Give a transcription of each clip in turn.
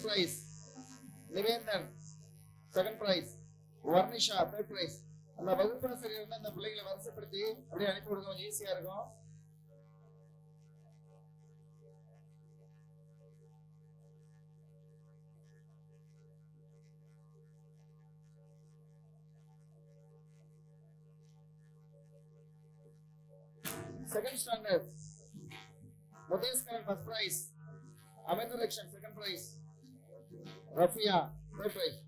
First prize Nivendhan second prize Varnisha third prize அந்த வகுப்பாசிரியர் வந்து அந்த பிள்ளைகளை வரிசைப்படுத்தி அப்படியே அனுப்பி விடுங்க. கொஞ்சம் ஈஸியா இருக்கும். Second standard Mutheskaran first prize Amirtharakshan second prize Rafia third prize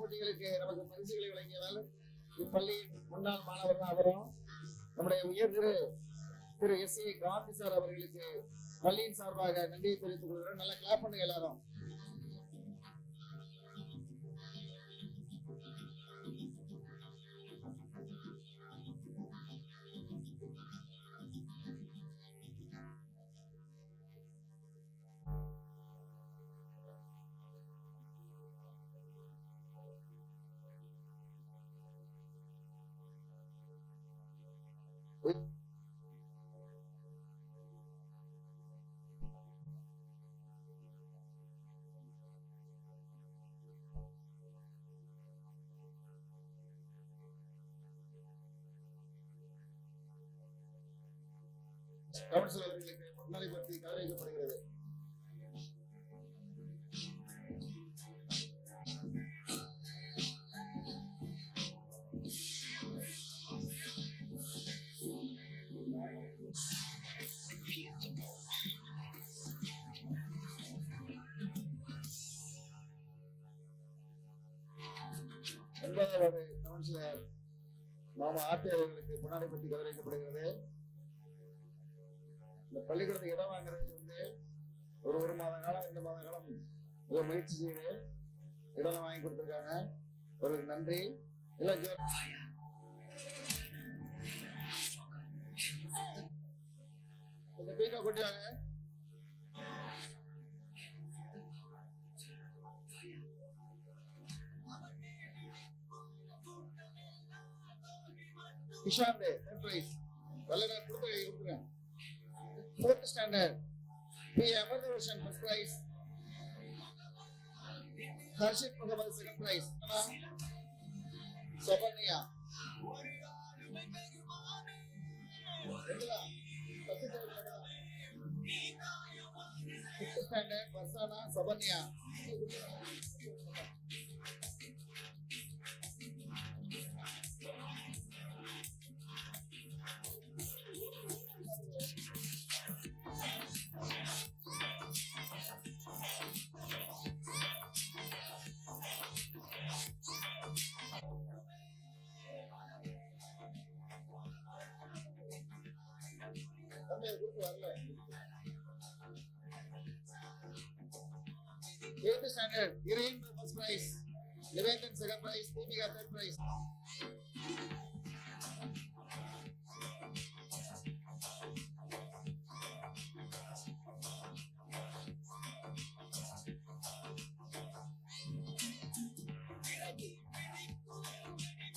போட்டிகளுக்கு நமக்கு பரிசுகளை வழங்கியதால் இப்பள்ளி முன்னாள் மாணவர்கள் தான் அவரும் நம்முடைய உயர் Thiru Thiru S A Gandhi sir அவர்களுக்கு பள்ளியின் சார்பாக நன்றியை தெரிவித்துக் கொள்கிறோம் நல்லா கிளாப் பண்ணுங்க எல்லாரும். Thank கவுன்சில் அவர்களுக்கு முன்னிலைப்படுத்தி கௌரவிக்கப்படுகிறது ஒன்பதாவது கவுன்சிலர் மாமா ஆர்டி அவர்களுக்கு பற்றி கௌரவிக்கப்படுகிறது இந்த பள்ளிக்கூடத்துக்கு இடம் வாங்குறது வந்து ஒரு ஒரு மாத காலம் ரெண்டு மாத காலம் இதை முயற்சி செய்து இடம் வாங்கி கொடுத்துருக்காங்க. ஒரு நன்றி. இல்ல ஜோ- கொஞ்சம் பீக்கா கொட்டியாங்க கிஷாந்த் தேர்ட் பிரைஸ் வெள்ளை கொடுத்து கொடுத்துருங்க. Fourth standard. P. Amardarshan first prize. Harshit Muhammad second prize. Sobania. Fifth standard, Varsana Sabania. Eighth standard, Irene first prize. Nivedan second prize. Deepika third prize.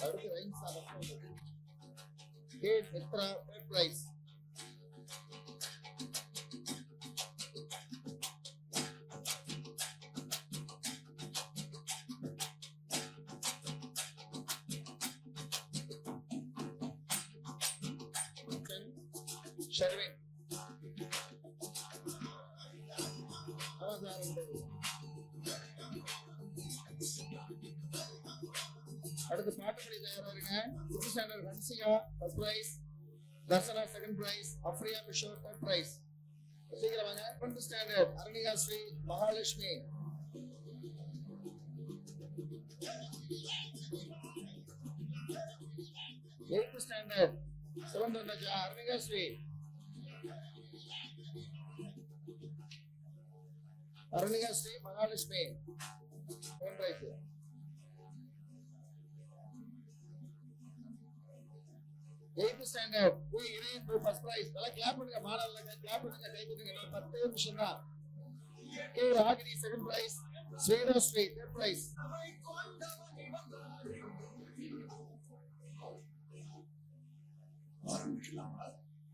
அடுத்து rhymes ஆடப்போகுது. K. Mitra third prize. Sharvin அடுத்து பாட்டுப்படி தயாரா இருங்க. Fifth standard Hansika first prize Darshana second prize Afriya Kishore third prize சீக்கிரம் வாங்க. Twelfth standard Aranika Sri Mahalakshmi. Eighth standard Sivanthandaja Aranika Sri. Arunika Sri Mahalakshmi. Second prize eighth standard இணையம் first prize நல்லா clap பண்ணுங்க மாணவர்களுக்கு clap பண்ணுங்க கை கொடுங்க. பத்து நிமிஷம் தான். K Ragini second prize Swetha Sri third prize பேச்சு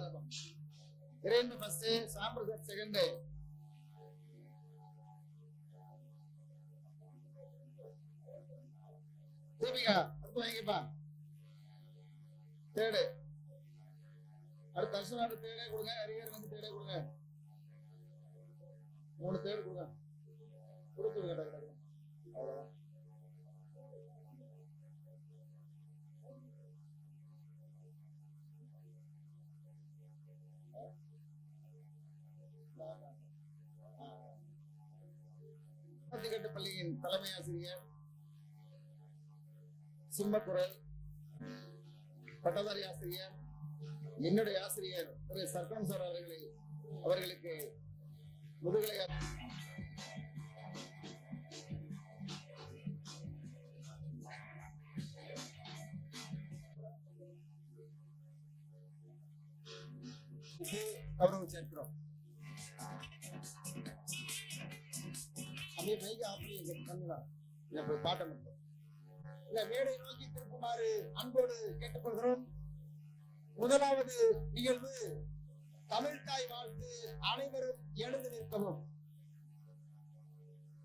அதான் music off பண்ணாமா? Iraianbu first, சாம்பிரதாய் Deepika அடுத்து வாங்கிப்பா. தேடு. அடுத்த தர்ஷனாடு தேடே கொடுங்க அரியர் வந்து தேடே கொடுங்க. மூணு தேடு கொடுங்க. கொடுத்துருங்க டக்கு டக்கு அவ்வளவுதான் பள்ளிக்கட்டு பள்ளியின் தலைமை ஆசிரியர் சிம்மக்குரல் பட்டதாரி ஆசிரியர் என்னுடைய ஆசிரியர் திரு சர்க்கம் சார் அவர்களை அவர்களுக்கு முதுகலை கௌரவம் சேர்க்கிறோம் அப்படியே மைக்கு ஆஃப் பண்ணி பண்ணலாம் இல்லை பாட்டம் இல்ல மேடை நோக்கி திருக்குமாறு அன்போடு கேட்டுக்கொள்கிறோம். முதலாவது நிகழ்வு தமிழ் தாய் வாழ்த்து அனைவரும் எழுந்து நிற்கவும்.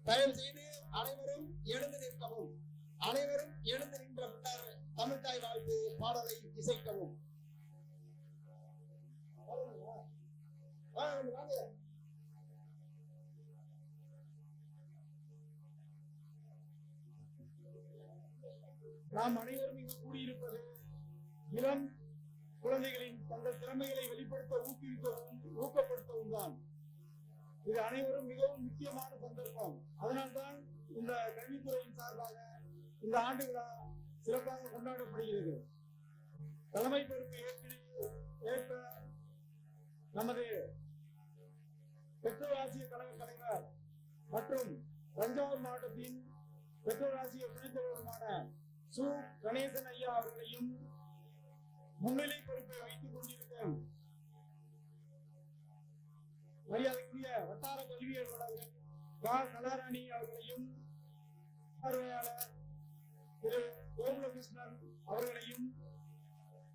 தயவு செய்து அனைவரும் எழுந்து நிற்கவும். அனைவரும் எழுந்து நின்ற பின்னர் தமிழ் தாய் வாழ்த்து பாடலை இசைக்கவும். நாம் அனைவரும் இங்கு கூடியிருப்பது இளம் குழந்தைகளின் தங்கள் திறமைகளை வெளிப்படுத்த ஊக்குவிக்கவும் ஊக்கப்படுத்தவும் தான். இது அனைவரும் மிகவும் முக்கியமான சந்தர்ப்பம். அதனால்தான் இந்த கல்வித்துறையின் சார்பாக இந்த ஆண்டு விழா சிறப்பாக கொண்டாடப்படுகிறது. தலைமை பொறுப்பை ஏற்று ஏற்ற நமது பெற்றோர் ஆசிய கழக தலைவர் மற்றும் தஞ்சாவூர் மாவட்டத்தின் பெற்றோர் ஆசிய துணைத்தலைவருமான சு. கணேசன் ஐயா அவர்களையும் முன்னிலை பொறுப்பை வைத்துக் கொண்டிருக்கும் மரியாதைக்குரிய வட்டார கல்வியல் வளாகர் கா. கலாராணி அவர்களையும் பார்வையாளர் திரு. கோகுலகிருஷ்ணன் அவர்களையும்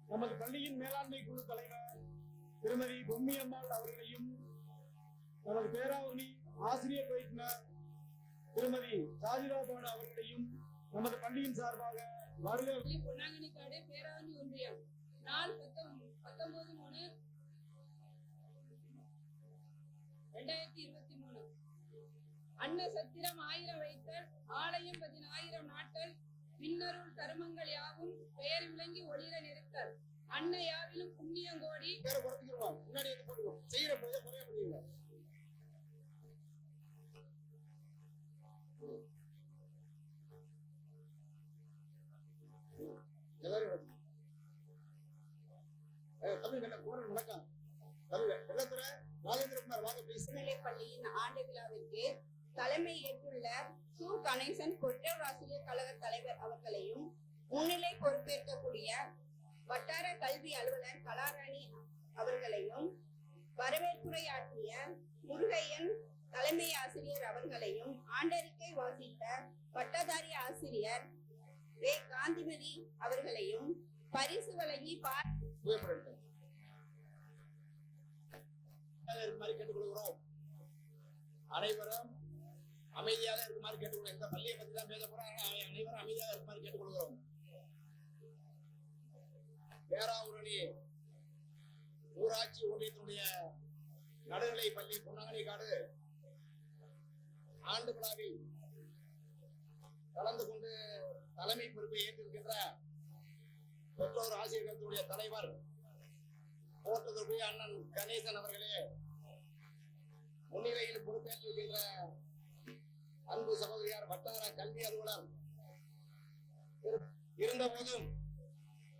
நமது பள்ளியின் மேலாண்மை குழு தலைவர் திருமதி பொம்மியம்மாள் அவர்களையும் நமது பேராவணி ஆசிரியர் பயிற்றுனர் திருமதி சாஜிரா பானு அவர்களையும் நமது பள்ளியின் சார்பாக வருக. பள்ளி பொன்னாங்கண்ணிக்காடு பேராவணி ஒன்றியம். நாள் பத்தொன்பது மூணு ரெண்டாயிரத்தி இருபத்தி மூணு. அன்ன சத்திரம் ஆயிரம் வைத்தல் ஆலயம் பதினாயிரம் நாட்கள் பின்னருள் தருமங்கள் யாவும் பெயர் விளங்கி ஒளிர நிறுத்தல் அன்ன யாவிலும் புண்ணியங்கோடி. முன்னாடி செய்யற போதே குறைய ராஜேந்திரகுமார் வாங்க பள்ளியின் ஆண்டு விழாவிற்கு தலைமை ஏற்றுள்ள சு கணேசன் கொற்றவர் ஆசிரியர் கழக தலைவர் அவர்களையும் முன்னிலை பொறுப்பேற்கக்கூடிய வட்டார கல்வி அலுவலர் கலாராணி அவர்களையும் வரவேற்புரையாற்றிய முருகையன் தலைமை ஆசிரியர் அவர்களையும் ஆண்டறிக்கை வாசித்த பட்டதாரி ஆசிரியர் வே. காந்திமதி அவர்களையும் பரிசு வழங்கி பார் இருக்குமாறு கேட்டுக்கொள்கிறோம். அனைவரும் அமைதியாக இருக்குமாறு கேட்டுக்கொள்கிறோம். இந்த பள்ளியை பத்தி தான் பேச போறோம். அனைவரும் அமைதியாக இருக்குமாறு கேட்டுக்கொள்கிறோம். பேராவூரணி ஊராட்சி ஒன்றியத்தினுடைய நடுநிலை பள்ளி பொன்னாங்கனி காடு ஆண்டு விழாவில் கலந்து கொண்டு தலைமை பொறுப்பை ஏற்றிருக்கின்ற பெற்றோர் ஆசிரியர்களுடைய தலைவர் போற்றுதற்குரிய அண்ணன் கணேசன் அவர்களே முன்னிலையில் பொறுப்பேற்றிருக்கின்ற அன்பு சகோதரியார் வட்டார கல்வி அலுவலர். இருந்த போதும்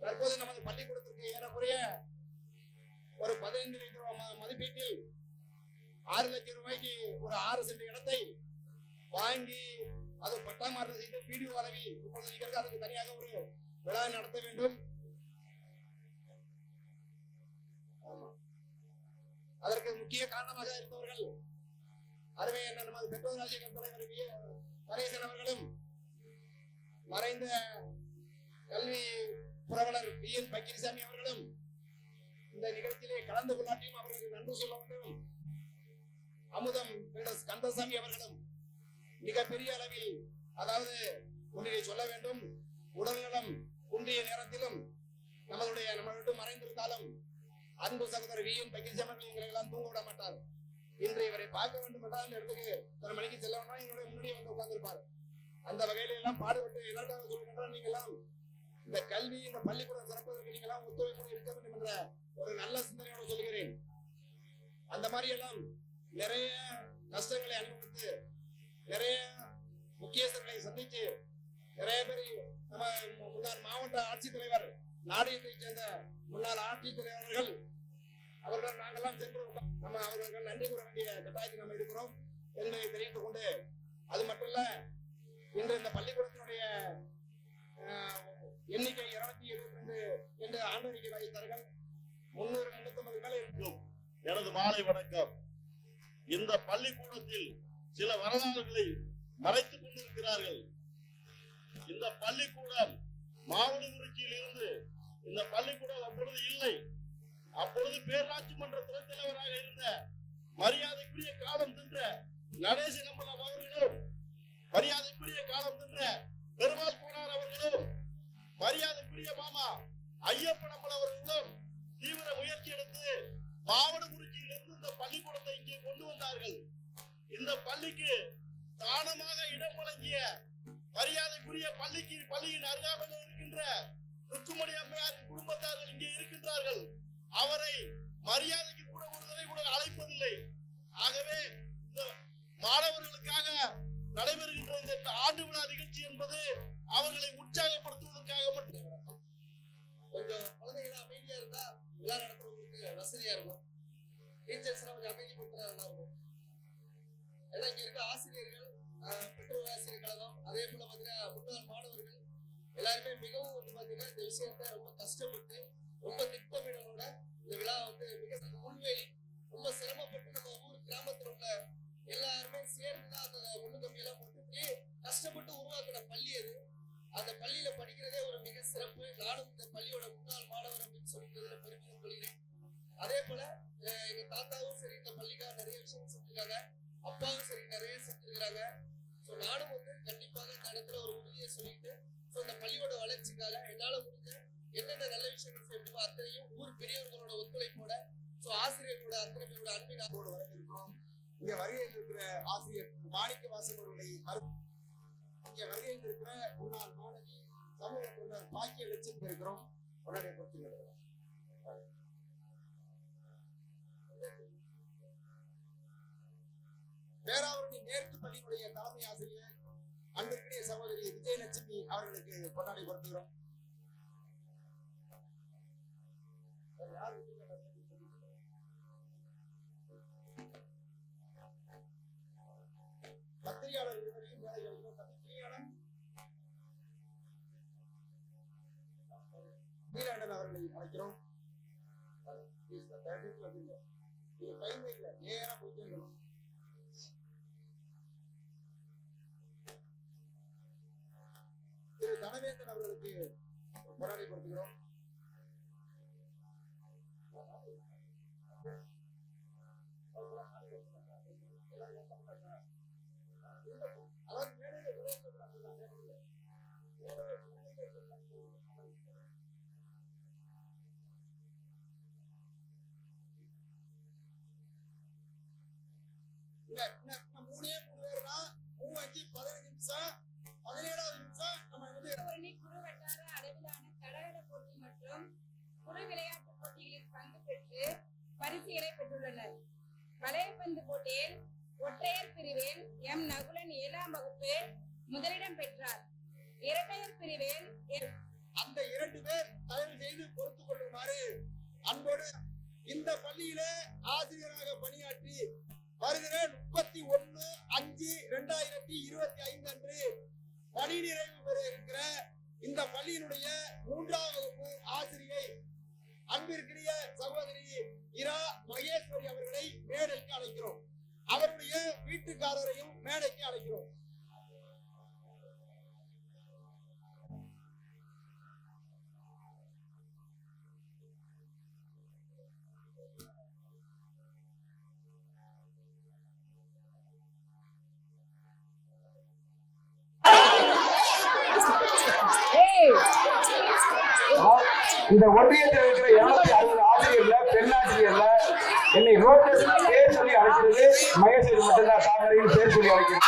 தற்போது நமது பள்ளிக்கூடத்திற்கு ஏறக்குறைய ஒரு பதினைந்து லட்சம் ரூபாய் மதிப்பீட்டில் ஆறு லட்சம் ரூபாய்க்கு ஒரு ஆறு சென்ட் இடத்தை வாங்கி அது பட்டாமாற்றம் செய்து வீடியோ அளவில் இப்பொழுது நிகழ்ந்து அதுக்கு தனியாக ஒரு விழா நடத்த வேண்டும். அதற்கு முக்கிய காரணமாக இருந்தவர்கள் அருமை என்ன நமது பெற்றோர் ஆசிரியர் தலைவர் வி. கணேசன் அவர்களும் மறைந்த கல்வி புரவலர் பி. என். பக்கிரிசாமி அவர்களும் இந்த நிகழ்ச்சியிலே கலந்து கொள்ளாட்டியும் அவர்களுக்கு நன்றி சொல்ல வேண்டும். அமுதம் கந்தசாமி அவர்களும் மிகப்பெரிய அளவில் அதாவது ஒன்றினை சொல்ல வேண்டும் உடல்நலம் குன்றிய நேரத்திலும் நம்மளுடைய நம்ம விட்டு மறைந்திருந்தாலும் அன்பு சகோதரர் வியும் என் அவர்கள் எங்களை எல்லாம் தூங்க விட மாட்டார். இன்று இவரை பார்க்க வேண்டும் என்றால் இந்த இடத்துக்கு தன் மணிக்கு செல்ல வேண்டாம் எங்களுடைய முன்னாடியே வந்து உட்கார்ந்திருப்பார். அந்த வகையில எல்லாம் பாடுபட்டு எதற்காக சொல்லுகின்றால் நீங்கள் எல்லாம் இந்த கல்வி இந்த பள்ளிக்கூடம் சிறப்பதற்கு நீங்கள் எல்லாம் ஒத்துழைப்பு இருக்க வேண்டும் என்ற ஒரு நல்ல சிந்தனையோடு சொல்கிறேன் அந்த மாதிரி எல்லாம் நிறைய கஷ்டங்களை அனுபவித்து நிறைய முக்கியஸ்தர்களை சந்தித்து நிறைய பேர் நம்ம முன்னாள் மாவட்ட ஆட்சித்தலைவர் நாடகத்தைச் சேர்ந்த முன்னாள் ஆட்சித்தலைவர்கள் அவர்கள் நாங்கெல்லாம் சென்று நம்ம அவர்களுக்கு நன்றி கூற வேண்டிய கட்டாயத்தை நம்ம இருக்கிறோம் என்பதை தெரிந்து கொண்டு அது மட்டும் இல்ல இன்று இந்த பள்ளிக்கூடத்தினுடைய எண்ணிக்கை இருநூத்தி எழுபத்தி ரெண்டு என்று ஆண்டறிக்கை வைத்தார்கள் முன்னூறு முன்னூத்தி ஐம்பது மேல இருக்கும் எனது மாலை வணக்கம். இந்த பள்ளிக்கூடத்தில் சில வரலாறுகளை மறைத்துக் கொண்டிருக்கிறார்கள். இந்த பள்ளிக்கூடம் மாவட்டக்குறிச்சியில் இருந்து இந்த பள்ளிக்கூடம் அப்பொழுது இல்லை. அப்பொழுது பேராட்சி மன்ற துணைத் தலைவராக இருந்த மரியாதைக்குரிய காலம் தின்ற நடேசி நம்பலம் அவர்களும் மரியாதைக்குரிய காலம் தின்ற பெருமாள் போனார் அவர்களும் மரியாதைக்குரிய மாமா ஐயப்பன் அம்பலம் அவர்களும் தீவிர முயற்சி எடுத்து மாவட்டக்குறிச்சியிலிருந்து இந்த பள்ளிக்கூடத்தை இங்கே கொண்டு வந்தார்கள். இந்த பள்ளிக்கு தானமாக இடம் வழங்கிய மரியாதைக்குரிய பள்ளிக்கு பள்ளியின் அருகாமையில் இருக்கின்ற ருக்குமணி அம்மையாரின் குடும்பத்தார்கள் இங்கே இருக்கின்றார்கள். அவரை மரியாதைக்கு கூட ஒரு தடவை கூட அழைப்பதில்லை. ஆகவே இந்த மாணவர்களுக்காக நடைபெறுகின்ற இந்த ஆண்டு விழா நிகழ்ச்சி என்பது அவர்களை உற்சாகப்படுத்துவதற்காக மட்டும். கொஞ்சம் குழந்தைகள் அமைதியா இருந்தா விழா நடத்துறவங்களுக்கு வசதியா இருக்கும். டீச்சர்ஸ் கொஞ்சம் அமைதிப்படுத்தினா நல்லா இருக்கும். ஏன்னா இங்க இருக்க ஆசிரியர்கள் ஆஹ், பெற்றோர் ஆசிரியர் கழகம் அதே போல பாத்தீங்கன்னா முன்னாள் மாணவர்கள் எல்லாருமே மிகவும் வந்து பாத்தீங்கன்னா இந்த விஷயத்த ரொம்ப கஷ்டப்பட்டு ரொம்ப திட்டமிடலோட இந்த விழா வந்து மிக முன்வேலி ரொம்ப சிரமப்பட்டு நம்ம ஊர் கிராமத்துல உள்ள எல்லாருமே சேர்ந்துதான் அந்த ஒண்ணு கம்மியெல்லாம் போட்டு கஷ்டப்பட்டு உருவாக்குன பள்ளி அது. அந்த பள்ளியில படிக்கிறதே ஒரு மிக சிறப்பு. நானும் இந்த பள்ளியோட முன்னாள் மாணவர் அப்படின்னு சொல்லிக்கிறதுல பெருமிதம் கொள்கிறேன். அதே போல எங்க தாத்தாவும் சரி இந்த பள்ளிக்காக நிறைய விஷயம் செஞ்சிருக்காங்க. அப்பாவும் சரி நிறைய செஞ்சிருக்கிறாங்க. ஸோ நானும் வந்து கண்டிப்பாக இந்த இடத்துல ஒரு உறுதியை சொல்லிட்டு ஸோ இந்த பள்ளியோட வளர்ச்சிக்காக என்னால முடிஞ்ச என்னென்ன நல்ல விஷயங்கள் செய்யணுமோ அத்தனையும் ஊர் பெரியவர்களோட ஒத்துழைப்போட ஸோ ஆசிரியர்களோட அத்தனை பேரோட அன்பினாவோடு வரவேற்கிறோம். இங்க வருகையில் இருக்கிற ஆசிரியர் மாணிக்க வாசன் அவர்களை இங்க வருகையில் இருக்கிற முன்னாள் மாணவி சமூக தொண்டர் பாக்கிய லட்சம் இருக்கிறோம் உடனே கொடுத்துருக்கிறோம் பேராவரணி மேற்கு பள்ளியினுடைய தலைமை ஆசிரியர் அன்பிற்குரிய சகோதரி விஜயலட்சுமி அவர்களுக்கு கொண்டாடி கொடுத்துகிறோம். பத்திரிகையாளர் இருவரையும் மேலே பத்திரிகையாளர் நீலாண்டன் அவர்களை அழைக்கிறோம். இது இல்ல நேரா போயிட்டே திரு தனவேந்தன் அவர்களுக்கு கொண்டாடி கொடுத்துக்கிறோம் அளவிலான தடகள போட்டி மற்றும் குறு விளையாட்டு போட்டிகளில் பங்கு பெற்று பரிசுகளை பெற்றுள்ளனர் வளையப்பந்து போட்டியில் ஒற்றையர் பிரிவில் எம் நகுலன் ஏழாம் வகுப்பு முதலிடம் பெற்றார். இரட்டையர் பிரிவில் அந்த இரண்டு பேர் தயவு செய்து பொறுத்துக் கொள்ளுமாறு அன்போடு இந்த பள்ளியிலே ஆசிரியராக பணியாற்றி வருகிற முப்பத்தி ஒண்ணு அஞ்சு இரண்டாயிரத்தி இருபத்தி ஐந்து அன்று பணி நிறைவு பெற இருக்கிற இந்த பள்ளியினுடைய மூன்றாம் வகுப்பு ஆசிரியை அன்பிற்குரிய சகோதரி இரா மகேஸ்வரி அவர்களை மேடைக்கு அழைக்கிறோம். அவருடைய வீட்டுக்காரரையும் மேடைக்கு அழைக்கிறோம். இந்த ஒன்றியத்தில் இருக்கிற இருநூத்தி அறுபது ஆசிரியர்ல பெண் ஆசிரியர்ல என்னை ரோட்டஸ் பேர் சொல்லி அழைக்கிறது மகேஸ்வரி மட்டும்தான். தாமரையில் பேர் சொல்லி அழைக்கிறது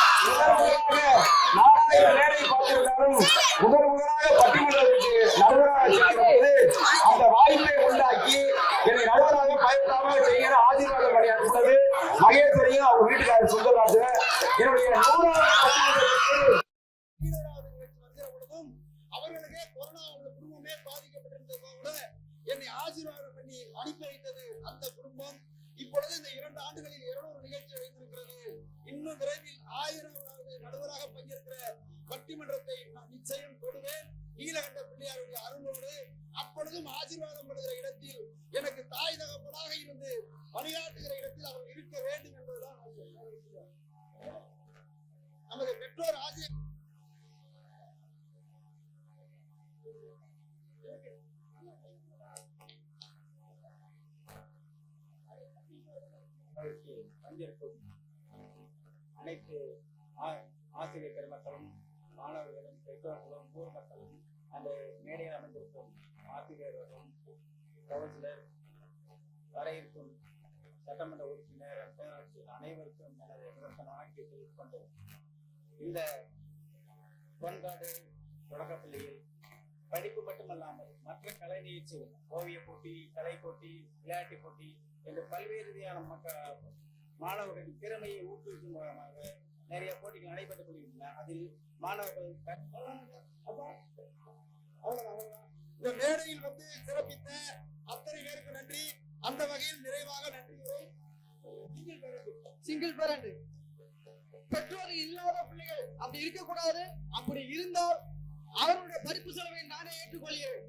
அந்த குடும்பம் இப்பொழுது இந்த இரண்டு ஆண்டுகளில் இருநூறு நிகழ்ச்சி வைத்திருக்கிறது. இன்னும் விரைவில் ஆயிரமாவது நடுவராக பங்கேற்கிற பட்டிமன்றத்தை நான் நிச்சயம் கொடுவேன் நீலகண்ட பிள்ளையாருடைய அருளோடு அப்பொழுதும் ஆசீர்வாதம் படுகிற இடத்தில் எனக்கு தாய் தகப்பனாக இருந்து பணியாற்றுகிற இடத்தில் அவர் இருக்க வேண்டும் என்பதுதான் நமது பெற்றோர் ஆசிரியர் அனைத்து ஆசிரியர் பெருமக்களும் மாணவர்களும் பெற்றோர்களும் ஊர் மக்களும் அந்த மேடையில் அமைந்திருக்கும் ஆசிரியர்களும் கவுன்சிலர் வர இருக்கும் சட்டமன்ற உறுப்பினர் அனைவருக்கும் எனது முதற்கண் வணக்கத்தை தெரிவித்துக் கொண்டு இந்த பொன்காடு தொடக்கப்பள்ளியில் படிப்பு மட்டுமல்லாமல் மற்ற கலை நிகழ்ச்சிகள் ஓவிய போட்டி கலை போட்டி விளையாட்டு போட்டி என்று பல்வேறு ரீதியான மக்க மாணவர்களின் திறமையை ஊக்குவிக்கும் மூலமாக நிறைய போட்டிகள் நடைபெற்றுக் கொண்டிருக்கின்றன. அதில் மாணவர்கள். இந்த மேடையில் வந்து சிறப்பித்த அத்தனை பேருக்கு நன்றி. அந்த வகையில் நிறைவாக நன்றி உரை சிங்கிள் பேரண்ட் சிங்கிள் பேரண்ட் பெற்றோர் இல்லாத பிள்ளைகள் அப்படி இருக்கக்கூடாது. அப்படி இருந்தால் அவருடைய படிப்பு செலவை நானே ஏற்றுக்கொள்கிறேன்.